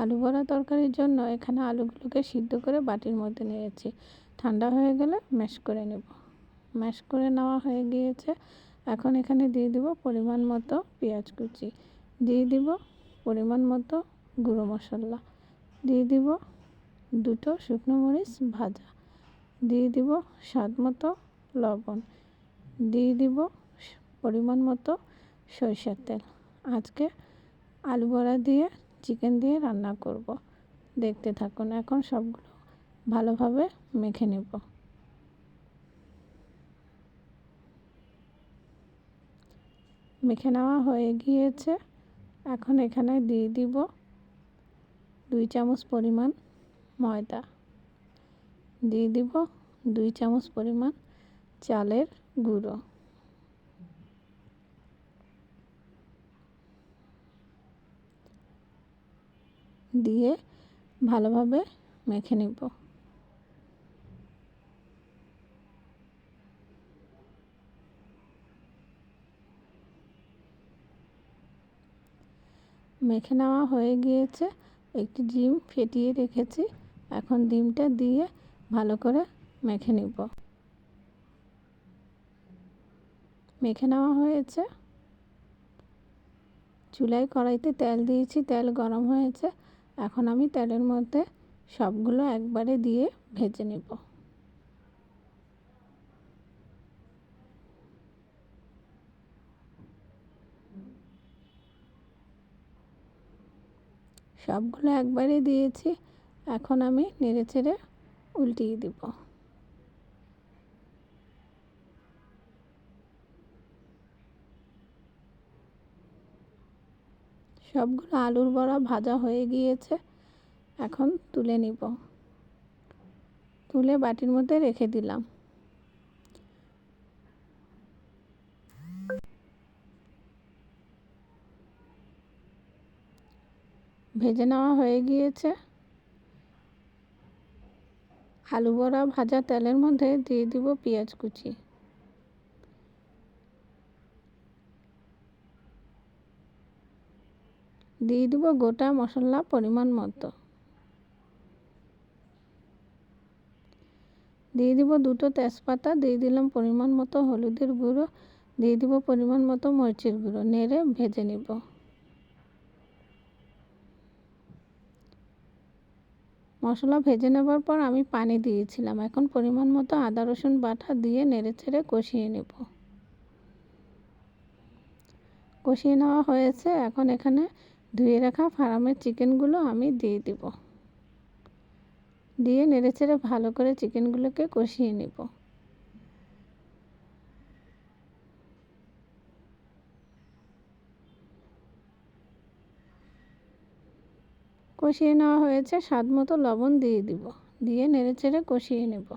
আলু বড়া তরকারির জন্য এখানে আলুগুলোকে সিদ্ধ করে বাটির মধ্যে নিয়েছি ঠান্ডা হয়ে গেলে ম্যাশ করে নেব। ম্যাশ করে নেওয়া হয়ে গিয়েছে। এখন এখানে দিয়ে দিব পরিমাণ মতো পেঁয়াজ কুচি। দিয়ে দিব পরিমাণ মতো গুঁড়ো মশলা। দিয়ে দিব দুটো শুকনো মরিচ ভাজা। দিয়ে দিব স্বাদ মতো লবণ। দিয়ে দিব পরিমাণ মতো সরিষার তেল। আজকে আলু বড়া দিয়ে চিকেন দিয়ে রান্না করব। দেখতে থাকুন, এখন সবগুলো ভালোভাবে মেখে নেব। মেখে নেওয়া হয়ে গিয়েছে। এখন এখানে দিয়ে দিব দুই চামচ পরিমাণ ময়দা। দিয়ে দিব দুই চামচ পরিমাণ চালের গুঁড়ো। দিয়ে ভালোভাবে মেখে নিব। মেখে নেওয়া হয়ে গিয়েছে, একটি ডিম ফেটিয়ে রেখেছি, এখন ডিমটা দিয়ে ভালো করে মেখে নিব। মেখে নেওয়া হয়েছে। চুলায় কড়াইতে তেল দিয়েছি, তেল গরম হয়েছে। এখন আমি তেলের মধ্যে সবগুলো একবারে দিয়ে ভেজে নেব। সবগুলো একবারে দিয়েছি, এখন আমি নেড়ে চেড়ে উল্টিয়ে দিব। সবগুলো আলুর বড়া ভাজা হয়ে গিয়েছে। এখন তুলে নিব। তুলে বাটির মধ্যে রেখে দিলাম। ভেজে নেওয়া হয়ে গিয়েছে। আলু বড়া ভাজা তেলের মধ্যে দিয়ে দিব পেঁয়াজ কুচি। দিয়ে দিব গোটা মশলা পরিমাণ মতো। দিয়ে দিব দুটো তেজপাতা, দিয়ে দিলাম পরিমাণ মতো হলুদের গুঁড়ো, দিয়ে দিব পরিমাণ মতো মরিচের গুঁড়ো, নেড়ে ভেজে নিব। মশলা ভেজে নেবার পর আমি পানি দিয়েছিলাম, এখন পরিমাণ মতো আদা, রসুন বাটা দিয়ে নেড়ে ছেড়ে কষিয়ে নেব। কষিয়ে নেওয়া হয়েছে, এখন এখানে ধুয়ে রাখা ফার্মের চিকেনগুলো আমি দিয়ে দিব। দিয়ে নেড়ে চেড়ে ভালো করে চিকেনগুলোকে কষিয়ে নেব। কষিয়ে নেওয়া হয়েছে স্বাদ মতো লবণ দিয়ে দিব। দিয়ে নেড়ে চেড়ে কষিয়ে নেব।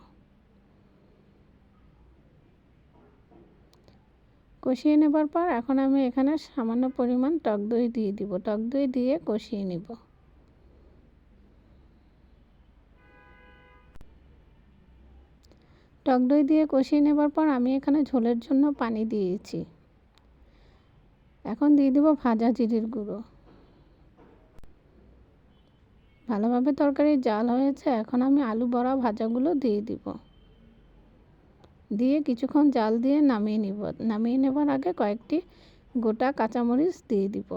কষিয়ে নেবার পর এখন আমি এখানে সামান্য পরিমাণ টক দই দিয়ে দিব। টক দই দিয়ে কষিয়ে নেব। টক দই দিয়ে কষিয়ে নেবার পর আমি এখানে ঝোলের জন্য পানি দিয়েছি। এখন দিয়ে দেবো ভাজা জিরির গুঁড়ো। ভালোভাবে তরকারি জাল হয়েছে। এখন আমি আলু বড়া ভাজাগুলো দিয়ে দিব। দিয়ে কিছুক্ষণ জাল দিয়ে নামিয়ে নিব। নামিয়ে নেবার আগে কয়েকটি গোটা কাঁচামরিচ দিয়ে দিব।